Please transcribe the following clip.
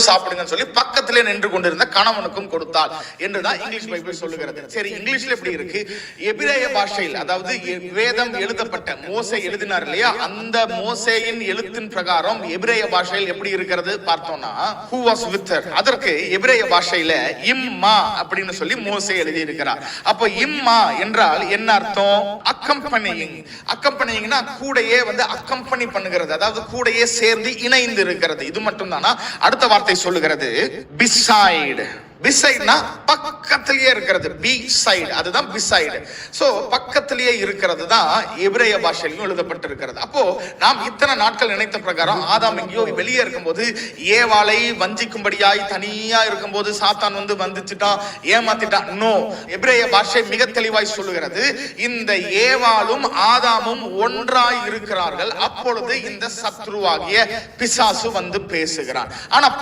நீங்களும் சாப்பிடுங்கன்னு சொல்லி பக்கத்திலே நின்று கொண்டிருந்த கணவனுக்கும் கொடுத்தாள் என்றுதான் இங்கிலீஷ் பைபிள் சொல்லுகிறது. சரி இங்கிலீஷ்ல எப்படி இருக்கு? எபிரேய பாஷையில் அதாவது வேதம் எழுதப்பட்ட மோசே எழுதினார் இல்லையா? அந்த மோசேயின் எழுத்தின் பிரகாரம் எபிரேய பாஷையில் எப்படி இருக்கிறது பார்த்தோம்னா ஹூ வாஸ் வித் அதற்கு எபிரேய பாஷையில இம்மா அப்படின்னு சொல்லி மோசே எழுதி இருக்கிறார் அப்ப இம்மா என்றால் என்ன அர்த்தம்? அக்கம்பனியிங் அக்கம்பனியிங்னா கூடையே வந்து அக்கம்பனி பண்ணுகிறது. அதாவது கூடையே சேர்ந்து இணைந்து இருக்கிறது இது மட்டும் தானா அடுத்த வார்த்தை சொல்லுகிறது பிசைடு பிசைட்னா பக்கத்திலேயே இருக்கிறது. பி சைடு அதுதான் பிசைடு சோ பக்கத்திலேயே இருக்கிறது தான் எபிரேய பாஷையிலும் எழுதப்பட்டிருக்கிறது. அப்போ நாம் இத்தனை நாட்கள் நினைத்த பிரகாரம் ஆதாம் எங்கேயோ வெளியே இருக்கும்போது ஏவாளை வஞ்சிக்கும்படியாய் தனியா இருக்கும்போது சாத்தான் வந்து வந்துச்சுட்டான் ஏமாத்திட்டான். நோ எபிரேய பாஷை மிக தெளிவாய் சொல்லுகிறது இந்த ஏவாளும் ஆதாமும் ஒன்றாய் இருக்கிறார்கள். அப்பொழுது இந்த சத்ருவாகிய பிசாசு வந்து பேசுகிறான். ஆனா